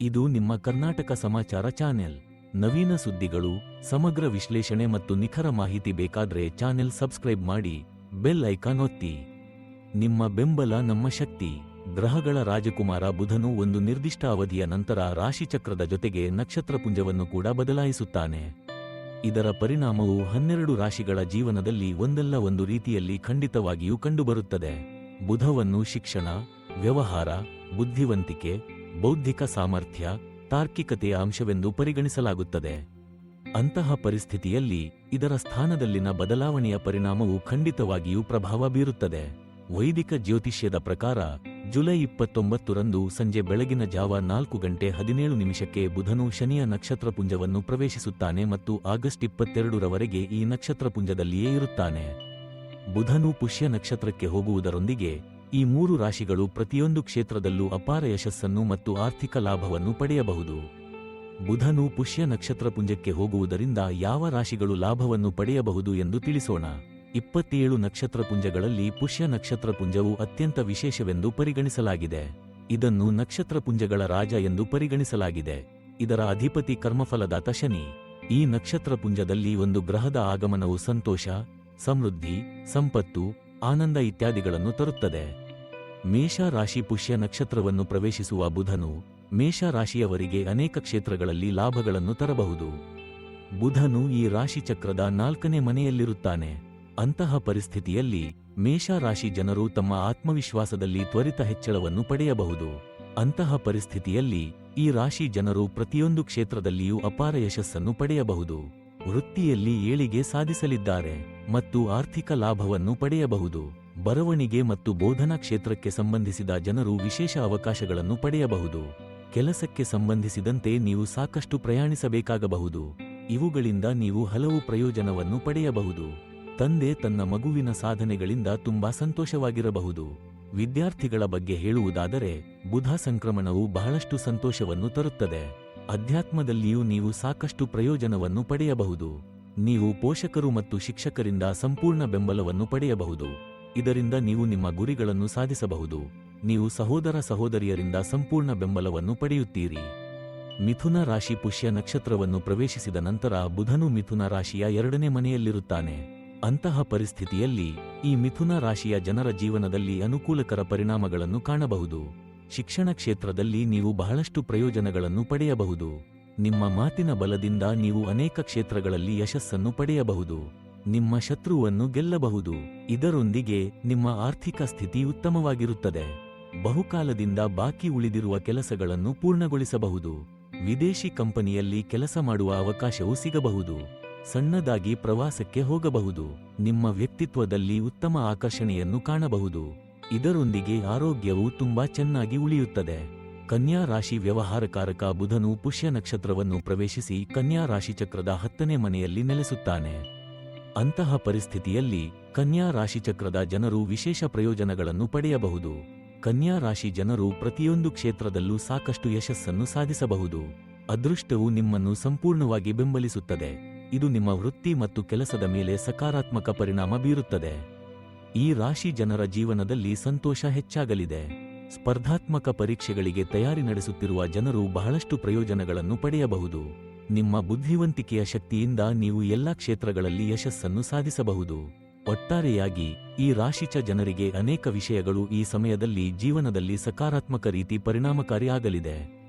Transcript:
ಇದು ನಿಮ್ಮ ಕರ್ನಾಟಕ ಸಮಾಚಾರ ಚಾನೆಲ್. ನವೀನ ಸುದ್ದಿಗಳು, ಸಮಗ್ರ ವಿಶ್ಲೇಷಣೆ ಮತ್ತು ನಿಖರ ಮಾಹಿತಿ ಬೇಕಾದ್ರೆ ಚಾನೆಲ್ ಸಬ್ಸ್ಕ್ರೈಬ್ ಮಾಡಿ, ಬೆಲ್ ಐಕಾನ್ ಒತ್ತಿ. ನಿಮ್ಮ ಬೆಂಬಲ ನಮ್ಮ ಶಕ್ತಿ. ಗ್ರಹಗಳ ರಾಜಕುಮಾರ ಬುಧನು ಒಂದು ನಿರ್ದಿಷ್ಟ ಅವಧಿಯ ನಂತರ ರಾಶಿಚಕ್ರದ ಜೊತೆಗೆ ನಕ್ಷತ್ರಪುಂಜವನ್ನು ಕೂಡ ಬದಲಾಯಿಸುತ್ತಾನೆ. ಇದರ ಪರಿಣಾಮವು ಹನ್ನೆರಡು ರಾಶಿಗಳ ಜೀವನದಲ್ಲಿ ಒಂದಲ್ಲ ಒಂದು ರೀತಿಯಲ್ಲಿ ಖಂಡಿತವಾಗಿಯೂ ಕಂಡುಬರುತ್ತದೆ. ಬುಧವನ್ನು ಶಿಕ್ಷಣ, ವ್ಯವಹಾರ, ಬುದ್ಧಿವಂತಿಕೆ ಬೌದ್ಧಿಕ ಸಾಮರ್ಥ್ಯ ತಾರ್ಕಿಕತೆಯ ಅಂಶವೆಂದು ಪರಿಗಣಿಸಲಾಗುತ್ತದೆ. ಅಂತಹ ಪರಿಸ್ಥಿತಿಯಲ್ಲಿ ಇದರ ಸ್ಥಾನದಲ್ಲಿನ ಬದಲಾವಣೆಯ ಪರಿಣಾಮವು ಖಂಡಿತವಾಗಿಯೂ ಪ್ರಭಾವ ಬೀರುತ್ತದೆ. ವೈದಿಕ ಜ್ಯೋತಿಷ್ಯದ ಪ್ರಕಾರ, ಜುಲೈ ಇಪ್ಪತ್ತೊಂಬತ್ತರಂದು ಸಂಜೆ ಬೆಳಗಿನ ಜಾವ ನಾಲ್ಕು ಗಂಟೆ ಹದಿನೇಳು ನಿಮಿಷಕ್ಕೆ ಬುಧನು ಶನಿಯ ನಕ್ಷತ್ರಪುಂಜವನ್ನು ಪ್ರವೇಶಿಸುತ್ತಾನೆ ಮತ್ತು ಆಗಸ್ಟ್ ಇಪ್ಪತ್ತೆರಡರವರೆಗೆ ಈ ನಕ್ಷತ್ರಪುಂಜದಲ್ಲಿಯೇ ಇರುತ್ತಾನೆ. ಬುಧನು ಪುಷ್ಯ ನಕ್ಷತ್ರಕ್ಕೆ ಹೋಗುವುದರೊಂದಿಗೆ ಈ ಮೂರು ರಾಶಿಗಳು ಪ್ರತಿಯೊಂದು ಕ್ಷೇತ್ರದಲ್ಲೂ ಅಪಾರ ಯಶಸ್ಸನ್ನು ಮತ್ತು ಆರ್ಥಿಕ ಲಾಭವನ್ನು ಪಡೆಯಬಹುದು. ಬುಧನು ಪುಷ್ಯ ನಕ್ಷತ್ರಪುಂಜಕ್ಕೆ ಹೋಗುವುದರಿಂದ ಯಾವ ರಾಶಿಗಳು ಲಾಭವನ್ನು ಪಡೆಯಬಹುದು ಎಂದು ತಿಳಿಸೋಣ. ಇಪ್ಪತ್ತೇಳು ನಕ್ಷತ್ರಪುಂಜಗಳಲ್ಲಿ ಪುಷ್ಯ ನಕ್ಷತ್ರಪುಂಜವು ಅತ್ಯಂತ ವಿಶೇಷವೆಂದು ಪರಿಗಣಿಸಲಾಗಿದೆ. ಇದನ್ನು ನಕ್ಷತ್ರಪುಂಜಗಳ ರಾಜ ಎಂದು ಪರಿಗಣಿಸಲಾಗಿದೆ. ಇದರ ಅಧಿಪತಿ ಕರ್ಮಫಲದಾತ ಶನಿ. ಈ ನಕ್ಷತ್ರಪುಂಜದಲ್ಲಿ ಒಂದು ಗ್ರಹದ ಆಗಮನವು ಸಂತೋಷ, ಸಮೃದ್ಧಿ, ಸಂಪತ್ತು, ಆನಂದ ಇತ್ಯಾದಿಗಳನ್ನು ತರುತ್ತದೆ. ಮೇಷ ರಾಶಿ ಪುಷ್ಯ ನಕ್ಷತ್ರವನ್ನು ಪ್ರವೇಶಿಸುವ ಬುಧನು ಮೇಷ ರಾಶಿಯವರಿಗೆ ಅನೇಕ ಕ್ಷೇತ್ರಗಳಲ್ಲಿ ಲಾಭಗಳನ್ನು ತರಬಹುದು. ಬುಧನು ಈ ರಾಶಿಚಕ್ರದ ನಾಲ್ಕನೇ ಮನೆಯಲ್ಲಿರುತ್ತಾನೆ. ಅಂತಹ ಪರಿಸ್ಥಿತಿಯಲ್ಲಿ ಮೇಷ ರಾಶಿ ಜನರು ತಮ್ಮ ಆತ್ಮವಿಶ್ವಾಸದಲ್ಲಿ ತ್ವರಿತ ಹೆಚ್ಚಳವನ್ನು ಪಡೆಯಬಹುದು. ಅಂತಹ ಪರಿಸ್ಥಿತಿಯಲ್ಲಿ ಈ ರಾಶಿ ಜನರು ಪ್ರತಿಯೊಂದು ಕ್ಷೇತ್ರದಲ್ಲಿಯೂ ಅಪಾರ ಯಶಸ್ಸನ್ನು ಪಡೆಯಬಹುದು. ವೃತ್ತಿಯಲ್ಲಿ ಏಳಿಗೆ ಸಾಧಿಸಲಿದ್ದಾರೆ ಮತ್ತು ಆರ್ಥಿಕ ಲಾಭವನ್ನು ಪಡೆಯಬಹುದು. ಬರವಣಿಗೆ ಮತ್ತು ಬೋಧನಾ ಕ್ಷೇತ್ರಕ್ಕೆ ಸಂಬಂಧಿಸಿದ ಜನರು ವಿಶೇಷ ಅವಕಾಶಗಳನ್ನು ಪಡೆಯಬಹುದು. ಕೆಲಸಕ್ಕೆ ಸಂಬಂಧಿಸಿದಂತೆ ನೀವು ಸಾಕಷ್ಟು ಪ್ರಯಾಣಿಸಬೇಕಾಗಬಹುದು. ಇವುಗಳಿಂದ ನೀವು ಹಲವು ಪ್ರಯೋಜನವನ್ನು ಪಡೆಯಬಹುದು. ತಂದೆ ತನ್ನ ಮಗುವಿನ ಸಾಧನೆಗಳಿಂದ ತುಂಬಾ ಸಂತೋಷವಾಗಿರಬಹುದು. ವಿದ್ಯಾರ್ಥಿಗಳ ಬಗ್ಗೆ ಹೇಳುವುದಾದರೆ, ಬುಧ ಸಂಕ್ರಮಣವು ಬಹಳಷ್ಟು ಸಂತೋಷವನ್ನು ತರುತ್ತದೆ. ಅಧ್ಯಾತ್ಮದಲ್ಲಿಯೂ ನೀವು ಸಾಕಷ್ಟು ಪ್ರಯೋಜನವನ್ನು ಪಡೆಯಬಹುದು. ನೀವು ಪೋಷಕರು ಮತ್ತು ಶಿಕ್ಷಕರಿಂದ ಸಂಪೂರ್ಣ ಬೆಂಬಲವನ್ನು ಪಡೆಯಬಹುದು. ಇದರಿಂದ ನೀವು ನಿಮ್ಮ ಗುರಿಗಳನ್ನು ಸಾಧಿಸಬಹುದು. ನೀವು ಸಹೋದರ ಸಹೋದರಿಯರಿಂದ ಸಂಪೂರ್ಣ ಬೆಂಬಲವನ್ನು ಪಡೆಯುತ್ತೀರಿ. ಮಿಥುನ ರಾಶಿ ಪುಷ್ಯ ನಕ್ಷತ್ರವನ್ನು ಪ್ರವೇಶಿಸಿದ ನಂತರ ಬುಧನು ಮಿಥುನ ರಾಶಿಯ ಎರಡನೇ ಮನೆಯಲ್ಲಿರುತ್ತಾನೆ. ಅಂತಹ ಪರಿಸ್ಥಿತಿಯಲ್ಲಿ ಈ ಮಿಥುನ ರಾಶಿಯ ಜನರ ಜೀವನದಲ್ಲಿ ಅನುಕೂಲಕರ ಪರಿಣಾಮಗಳನ್ನು ಕಾಣಬಹುದು. ಶಿಕ್ಷಣ ಕ್ಷೇತ್ರದಲ್ಲಿ ನೀವು ಬಹಳಷ್ಟು ಪ್ರಯೋಜನಗಳನ್ನು ಪಡೆಯಬಹುದು. ನಿಮ್ಮ ಮಾತಿನ ಬಲದಿಂದ ನೀವು ಅನೇಕ ಕ್ಷೇತ್ರಗಳಲ್ಲಿ ಯಶಸ್ಸನ್ನು ಪಡೆಯಬಹುದು. ನಿಮ್ಮ ಶತ್ರುವನ್ನು ಗೆಲ್ಲಬಹುದು. ಇದರೊಂದಿಗೆ ನಿಮ್ಮ ಆರ್ಥಿಕ ಸ್ಥಿತಿ ಉತ್ತಮವಾಗಿರುತ್ತದೆ. ಬಹುಕಾಲದಿಂದ ಬಾಕಿ ಉಳಿದಿರುವ ಕೆಲಸಗಳನ್ನು ಪೂರ್ಣಗೊಳಿಸಬಹುದು. ವಿದೇಶಿ ಕಂಪನಿಯಲ್ಲಿ ಕೆಲಸ ಮಾಡುವ ಅವಕಾಶವೂ ಸಿಗಬಹುದು. ಸಣ್ಣದಾಗಿ ಪ್ರವಾಸಕ್ಕೆ ಹೋಗಬಹುದು. ನಿಮ್ಮ ವ್ಯಕ್ತಿತ್ವದಲ್ಲಿ ಉತ್ತಮ ಆಕರ್ಷಣೆಯನ್ನು ಕಾಣಬಹುದು. ಇದರೊಂದಿಗೆ ಆರೋಗ್ಯವು ತುಂಬಾ ಚೆನ್ನಾಗಿ ಉಳಿಯುತ್ತದೆ. ಕನ್ಯಾ ರಾಶಿ ವ್ಯವಹಾರಕಾರಕ ಬುಧನು ಪುಷ್ಯ ನಕ್ಷತ್ರವನ್ನು ಪ್ರವೇಶಿಸಿ ಕನ್ಯಾ ರಾಶಿಚಕ್ರದ ಹತ್ತನೇ ಮನೆಯಲ್ಲಿ ನೆಲೆಸುತ್ತಾನೆ. ಅಂತಹ ಪರಿಸ್ಥಿತಿಯಲ್ಲಿ ಕನ್ಯಾ ರಾಶಿಚಕ್ರದ ಜನರು ವಿಶೇಷ ಪ್ರಯೋಜನಗಳನ್ನು ಪಡೆಯಬಹುದು. ಕನ್ಯಾ ರಾಶಿ ಜನರು ಪ್ರತಿಯೊಂದು ಕ್ಷೇತ್ರದಲ್ಲೂ ಸಾಕಷ್ಟು ಯಶಸ್ಸನ್ನು ಸಾಧಿಸಬಹುದು. ಅದೃಷ್ಟವು ನಿಮ್ಮನ್ನು ಸಂಪೂರ್ಣವಾಗಿ ಬೆಂಬಲಿಸುತ್ತದೆ. ಇದು ನಿಮ್ಮ ವೃತ್ತಿ ಮತ್ತು ಕೆಲಸದ ಮೇಲೆ ಸಕಾರಾತ್ಮಕ ಪರಿಣಾಮ ಬೀರುತ್ತದೆ. ಈ ರಾಶಿ ಜನರ ಜೀವನದಲ್ಲಿ ಸಂತೋಷ ಹೆಚ್ಚಾಗಲಿದೆ. ಸ್ಪರ್ಧಾತ್ಮಕ ಪರೀಕ್ಷೆಗಳಿಗೆ ತಯಾರಿ ನಡೆಸುತ್ತಿರುವ ಜನರು ಬಹಳಷ್ಟು ಪ್ರಯೋಜನಗಳನ್ನು ಪಡೆಯಬಹುದು. ನಿಮ್ಮ ಬುದ್ಧಿವಂತಿಕೆಯ ಶಕ್ತಿಯಿಂದ ನೀವು ಎಲ್ಲಾ ಕ್ಷೇತ್ರಗಳಲ್ಲಿ ಯಶಸ್ಸನ್ನು ಸಾಧಿಸಬಹುದು. ಒಟ್ಟಾರೆಯಾಗಿ, ಈ ರಾಶಿಚ ಜನರಿಗೆ ಅನೇಕ ವಿಷಯಗಳು ಈ ಸಮಯದಲ್ಲಿ ಜೀವನದಲ್ಲಿ ಸಕಾರಾತ್ಮಕ ರೀತಿ ಪರಿಣಾಮಕಾರಿ ಆಗಲಿದೆ